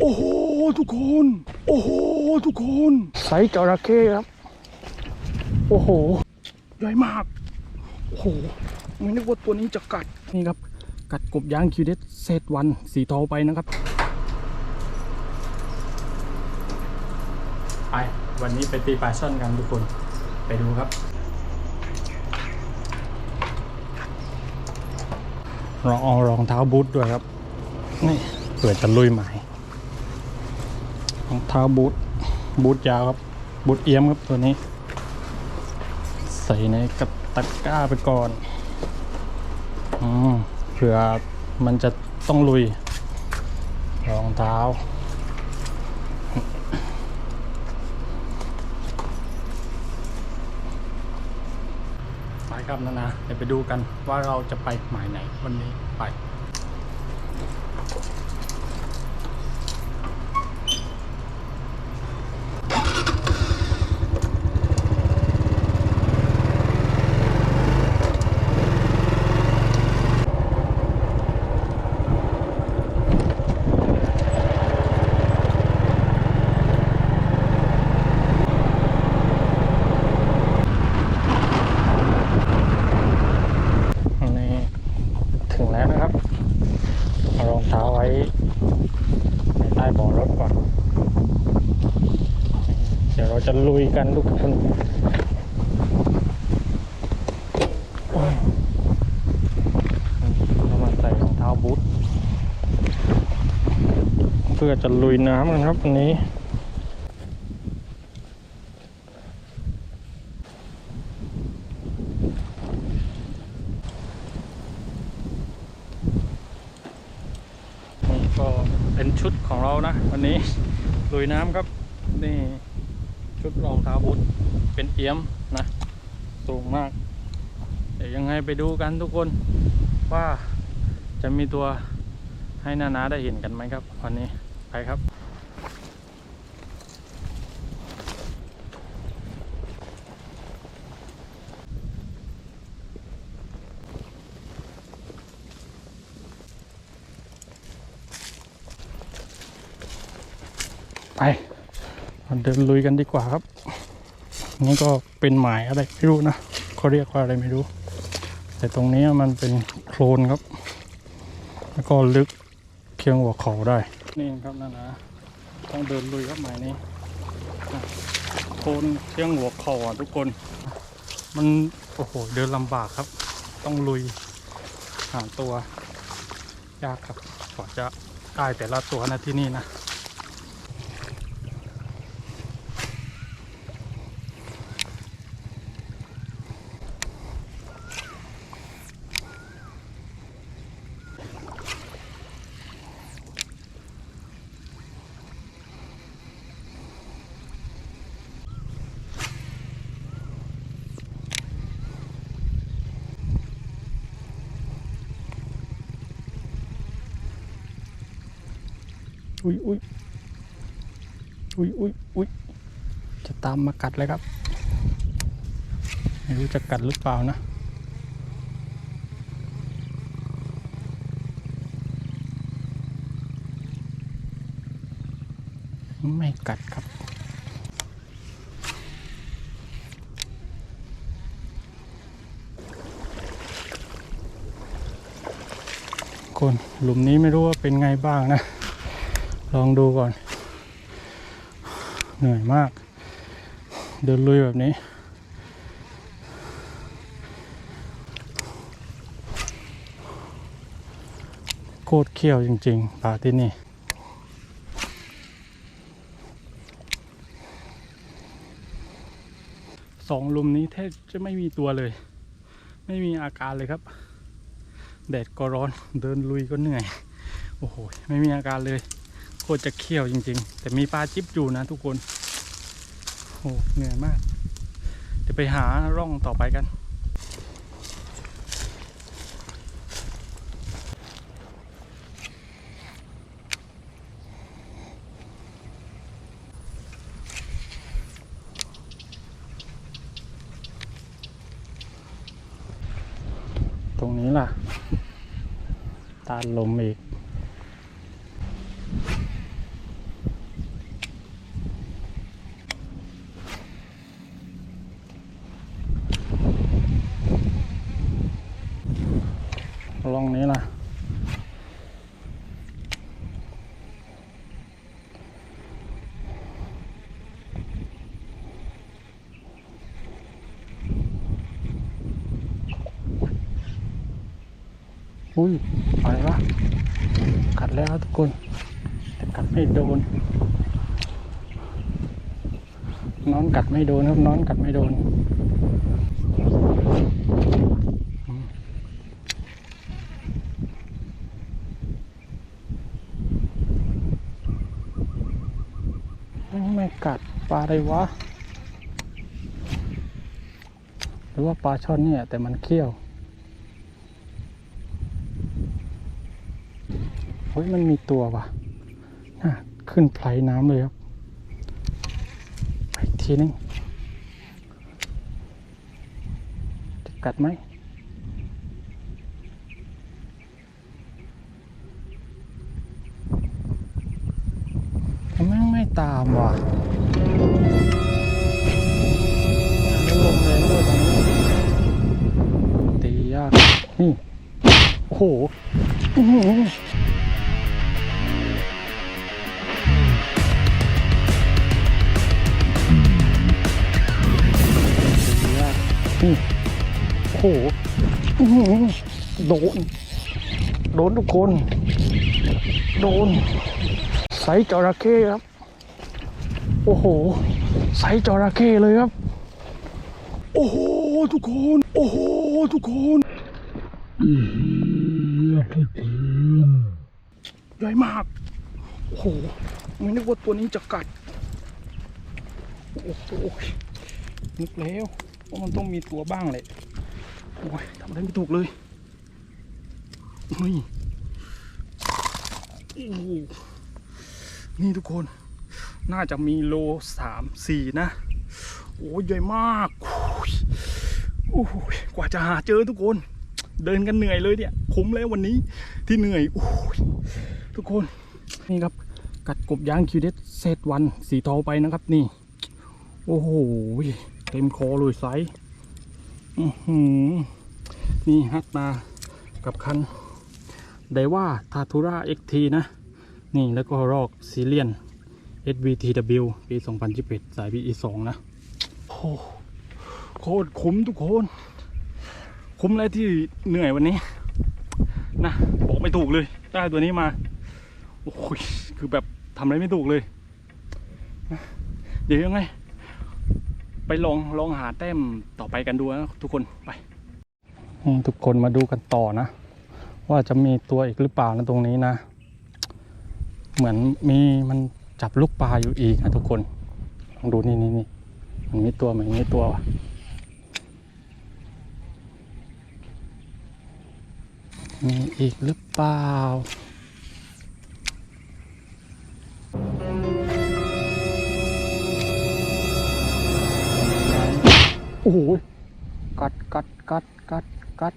โอ้โหทุกคน โอ้โหทุกคนไซส์จระเข้ครับ โอ้โห ใหญ่มาก โอ้โห ไม่นึกว่าตัวนี้จะกัด นี่ครับ กัดกบยางคิวเดสเซตวันสีทองไปนะครับ ไป วันนี้ไปตีปลาช่อนกันทุกคน ไปดูครับ เราเอารองเท้าบูทด้วยครับ นี่เปิดจะลุยใหม่ รองเท้าบูทบูทยาวครับ บูทเอี้ยมครับตัวนี้ ใส่ในกระตะกร้าไปก่อนอมเผื่อมันจะต้องลุย รองเท้าไปครับนะนะเดี๋ยวไปดูกันว่าเราจะไปหมายไหนวันนี้ไป นี่ถึงแล้วนะครับเอารองเท้าไว้ในใต้เบาะรถ ก่อน เดี๋ยวเราจะลุยกันทุกคนเรามาใส่รองเท้าบูทเพื่อจะลุยน้ำกันครับวันนี้ก็ เป็นชุดของเรานะ วันนี้ลุยน้ำครับ นี่ชุดรองเท้าบูทเป็นเอี้ยมนะสูงมาก เดี๋ยวยังไงไปดูกันทุกคนว่าจะมีตัวให้นานาได้เห็นกันไหมครับ วันนี้ไปครับ เดินลุยกันดีกว่าครับ นี่ก็เป็นหมายอะไรไม่รู้นะเขาเรียกว่าอะไรไม่รู้ แต่ตรงนี้มันเป็นโคลนครับ แล้วก็ลึกเพียงหัวเขาได้ นี่ครับนั่นนะต้องเดินลุยครับหมายนี้โคลนเพียงหัวเข่าอะทุกคน มันโอ้โหเดินลำบากครับ ต้องลุยหาตัวยากครับกว่าจะได้แต่ละตัวนะที่นี่นะ อุ้ยอุ้ยอุ้ยอุ้ยอุ้ยจะตามมากัดเลยครับไม่รู้จะกัดหรือเปล่านะไม่กัดครับ คนหลุมนี้ไม่รู้ว่าเป็นไงบ้างนะ ลองดูก่อน เหนื่อยมาก เดินลุยแบบนี้ โคตรเขี้ยวจริงๆ ป่าที่นี่สองลุมนี้แทบจะไม่มีตัวเลย ไม่มีอาการเลยครับ แดดก็ร้อนเดินลุยก็เหนื่อย โอ้โห ไม่มีอาการเลย ตรจะเขี้ยวจริง ๆ แต่มีปลาจิ๊บอยู่นะทุกคนโอ้เหนื่อยมาก เดี๋ยวไปหาร่องต่อไปกัน ตรงนี้ล่ะ ตาลมอีก นี้นะ อุ้ยอะไรวะกัดแล้วทุกคน แต่กัดไม่โดน น้อนกัดไม่โดนครับน้อนกัดไม่โดนไม่กัดปลาอะไรวะ หรือว่าปลาช่อนเนี่ย แต่มันเขี้ยว ฮ้ยมันมีตัวว่ะขึ้นไพลน้ำเลยครับอีกทีนึงจะกัดไหมทำไมไม่ตามว่ะแล้วลมแรงด้วยตอนนี้ตียากนี่ โอ้โห โอ้โหโดน โดนทุกคน โดน ไซส์จระเข้ครับ โอ้โห ไซส์จระเข้เลยครับ โอ้โห ทุกคน โอ้โห ทุกคนใหญ่มาก โอ้โห ไม่นึกว่าตัวนี้จะกัด โอ้โหนึกแล้ว ว่ามันต้องมีตัวบ้างแหละโอ้ยทำอะไรไม่ถูกเลยเฮ้ยโอ้โหนี่ทุกคน น่าจะมีโลสามสี่นะ โอ้ยใหญ่มากโอ้ยกว่าจะหาเจอทุกคน เดินกันเหนื่อยเลยเนี่ยคุ้มแล้ววันนี้ที่เหนื่อยโอ้ยทุกคนนี่ครับ กัดกบยางคิวเดสเซตวันสีทองไปนะครับนี่ โอ้โห เต็มคอเลยไซอื้อหือนี่ฮัตมากับคันไดว่าทาทูราเอ็กทีนะ นี่แล้วก็รอกซีเลียน SVTW ปี 2021 สาย PE 2 นะ โอ้โคตรคุ้มทุกคน คุ้มเลยที่เหนื่อยวันนี้ นะ บอกไม่ถูกเลย ได้ตัวนี้มา โอ้ยคือแบบทำอะไรไม่ถูกเลยนะเดี๋ยวยังไง ไปลองลองหาแต้มต่อไปกันดูนะทุกคนไปทุกคนมาดูกันต่อนะ ว่าจะมีตัวอีกหรือเปล่านะตรงนี้นะ เหมือนมีมันจับลูกปลาอยู่อีกนะทุกคนลองดูนี่นี่นี่มันมีตัวมันมีตัววะมีอีกหรือเปล่า โอ้โหกัดกัดกัดกัดกัด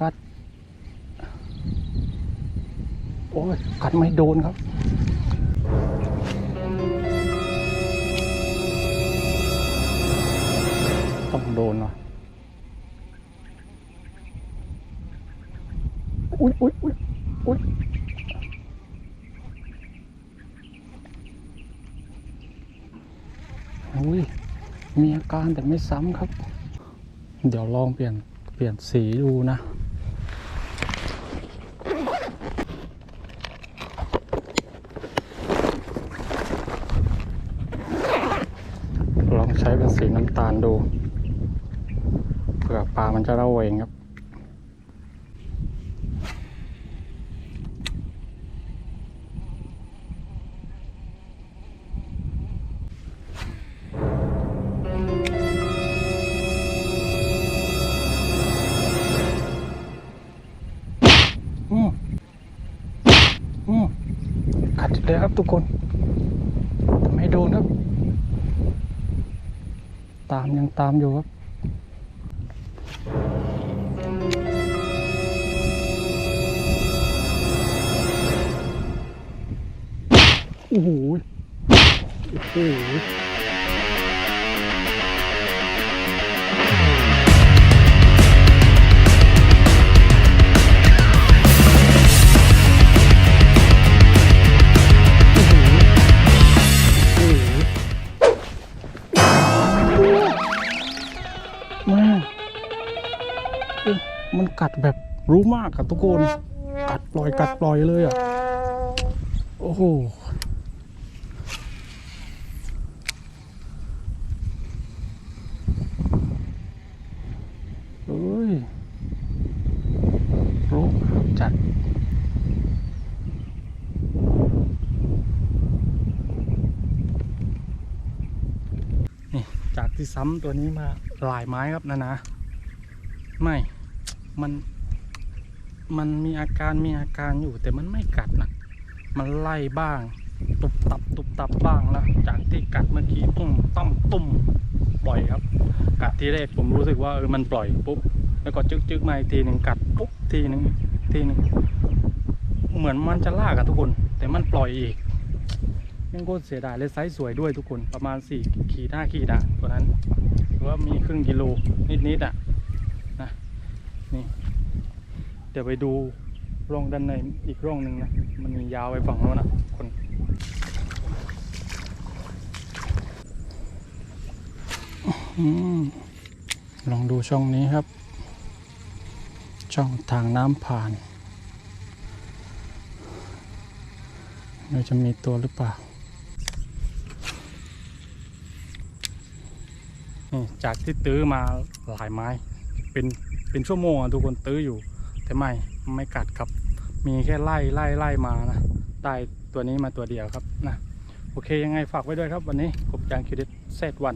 กัด โอ้ย กัดไม่โดนครับต้องโดนว่ะอุ้ยอุ้ยอุ้ยอุ้ยอุ้ย มีอาการแต่ไม่ซ้ำครับ เดี๋ยวลองเปลี่ยนเปลี่ยนสีดูนะ ลองใช้เป็นสีน้ำตาลดูเผื่อปลามันจะระเวงครับ ทุกคนแต่ไม่โดนครับ ตามยังตามอยู่ครับโอ้โหโอ้โห ดแบบรู้มากอะทุกคน กัดปล่อยกัดปล่อยเลยอะโอ้โหเฮ้ยรู้จัดนี่จากที่ซ้ำตัวนี้มาลายไม้ครับนะนะ ไม่ มันมันมีอาการมีอาการอยู่แต่มันไม่กัดนะมันไล่บ้าง ตุบตับตุบตับบ้างนะจากที่กัดเมื่อกี้ตุ้มต้อมตุ้มปล่อยครับ กัดทีแรกผมรู้สึกว่าเออมันปล่อยปุ๊บแล้วก็จึกจึกมาอีกทีหนึ่งกัดปุ๊บทีหนึ่งทีหนึ่งเหมือนมันจะล่ากอะทุกคน แต่มันปล่อยอีกยังโคตรเสียดายเลยไซส์สวยด้วยทุกคนประมาณสี่ขีดห้าขีดอะตัวนั้นหรือว่ามีครึ่งกิโลนิดๆอะนะ นี่ เดี๋ยวไปดูร่องด้านในอีกร่องหนึ่งนะ มันมียาวไปฝั่งโน้นนะคนอลองดูช่องนี้ครับ ช่องทางน้ำผ่านเราจะมีตัวหรือเปล่านี่จากที่ตื้อมาหลายไม้ เป็นเป็นชั่วโมงอะทุกคนตื้ออยู่ แต่ไม่ไม่กัดครับ มีแค่ไล่ไล่ไล่มานะได้ตัวนี้มาตัวเดียวครับนะโอเคยังไงฝากไว้ด้วยครับวันนี้กบจางคิวเดตเซตวัน